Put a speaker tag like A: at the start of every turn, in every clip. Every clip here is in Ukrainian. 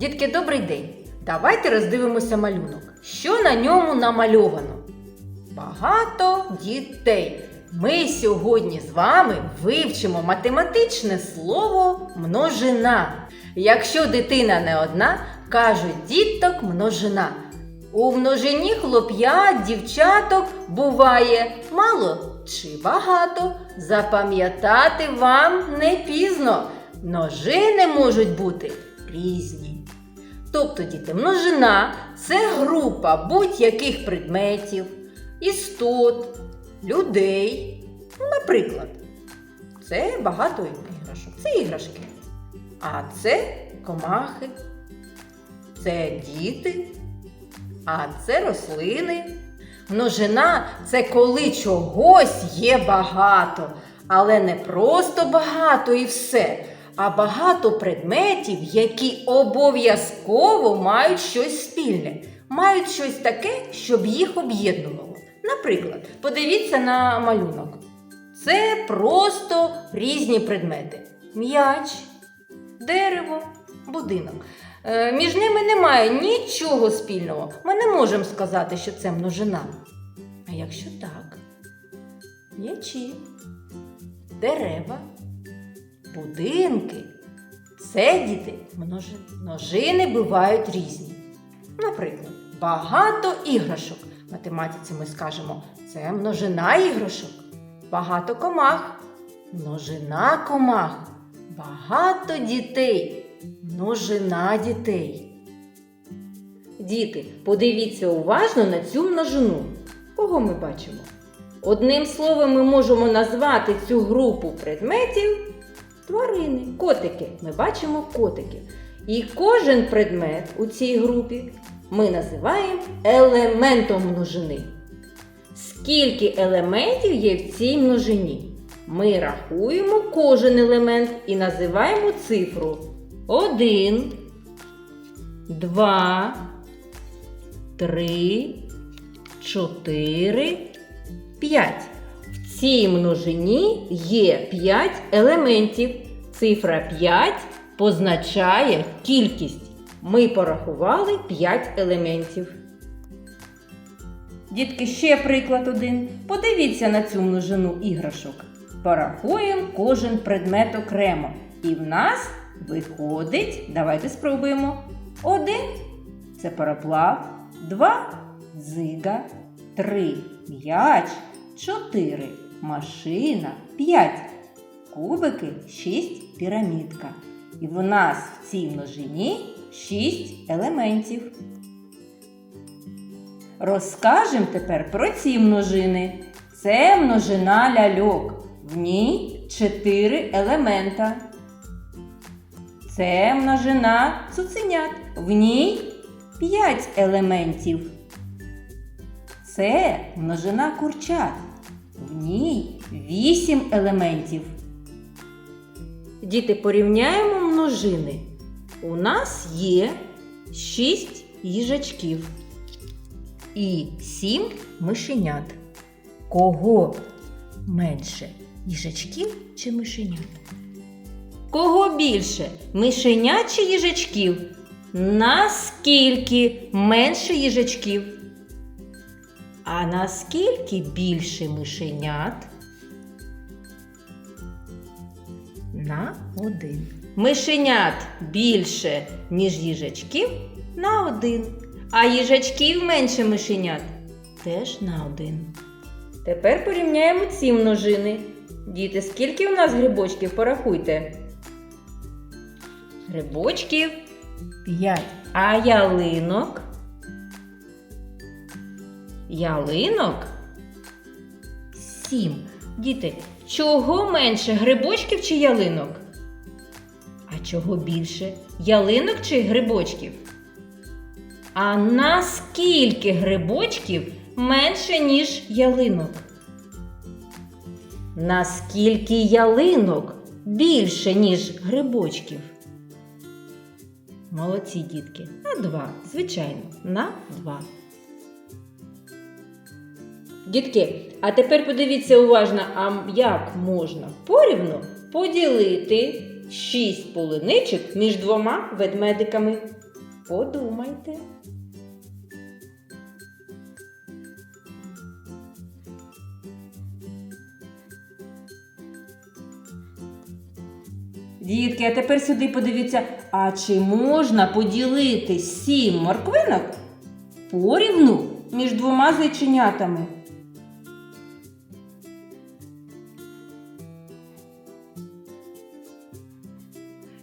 A: Дітки, добрий день! Давайте роздивимося малюнок. Що на ньому намальовано? Багато дітей. Ми сьогодні з вами вивчимо математичне слово множина. Якщо дитина не одна, кажуть діток множина. У множині хлоп'ят, дівчаток буває мало чи багато. Запам'ятати вам не пізно. Множини можуть бути різні. Тобто, діти, множина це група будь-яких предметів, істот, людей. Ну, наприклад, це багато іграшок. Це іграшки. А це комахи, це діти, а це рослини. Множина це коли чогось є багато, але не просто багато і все, а багато предметів, які обов'язково мають щось спільне, мають щось таке, щоб їх об'єднувало. Наприклад, подивіться на малюнок. Це просто різні предмети: м'яч, дерево, будинок. Е, між ними немає нічого спільного. Ми не можемо сказати, що це множина. А якщо так, м'ячі, дерева, будинки, це діти множини. Бувають різні. Наприклад, багато іграшок. В математиці ми скажемо, це множина іграшок. Багато комах. Множина комах. Багато дітей. Множина дітей. Діти, подивіться уважно на цю множину. Кого ми бачимо? Одним словом, ми можемо назвати цю групу предметів тварини, котики. Ми бачимо котиків. І кожен предмет у цій групі ми називаємо елементом множини. Скільки елементів є в цій множині? Ми рахуємо кожен елемент і називаємо цифру 1, 2, 3, 4, 5. Цій множині є 5 елементів. Цифра 5 позначає кількість. Ми порахували 5 елементів. Дітки, ще приклад один. Подивіться на цю множину іграшок. Порахуємо кожен предмет окремо. І в нас виходить, давайте спробуємо. Один це пароплав, два дзига, три м'яч, чотири машина, п'ять кубики, шість пірамідка. І в нас в цій множині шість елементів. Розкажемо тепер про ці множини. Це множина ляльок. В ній чотири елемента. Це множина цуценят. В ній п'ять елементів. Це множина курчат. В ній вісім елементів. Діти, порівняємо множини. У нас є шість їжачків і сім мишенят. Кого менше їжачків чи мишенят? Кого більше мишенят чи їжачків? Наскільки менше їжачків? А наскільки більше мишенят? На один. Мишенят більше, ніж їжачків на один. А їжачків менше мишенят теж на один. Тепер порівняємо ці множини. Діти, скільки у нас грибочків? Порахуйте. Грибочків 5. А ялинок? Ялинок 7. Діти, чого менше грибочків чи ялинок? А чого більше? Ялинок чи грибочків? А наскільки грибочків менше, ніж ялинок? Наскільки ялинок більше, ніж грибочків? Молодці дітки. На два. Звичайно, на два. Дітки, а тепер подивіться уважно, а як можна порівну поділити шість полуничок між двома ведмедиками. Подумайте. Дітки, а тепер сюди подивіться, а чи можна поділити сім морквинок порівну між двома зайченятами?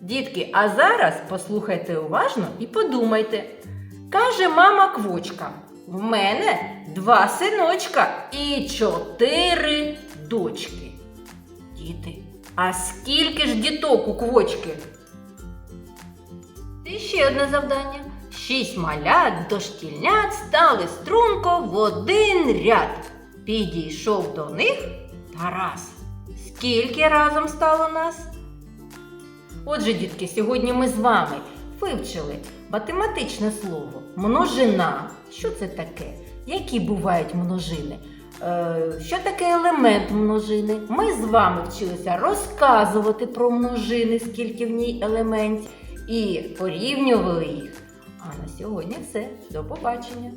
A: Дітки, а зараз послухайте уважно і подумайте. Каже мама квочка: в мене два синочка і чотири дочки. Діти, а скільки ж діток у квочки? І ще одне завдання. Шість малят дошкільнят стали струнко в один ряд. Підійшов до них Тарас. Скільки разом стало нас? Отже, дітки, сьогодні ми з вами вивчили математичне слово множина. Що це таке? Які бувають множини? Е, що таке елемент множини? Ми з вами вчилися розказувати про множини, скільки в ній елементів, і порівнювали їх. А на сьогодні все. До побачення!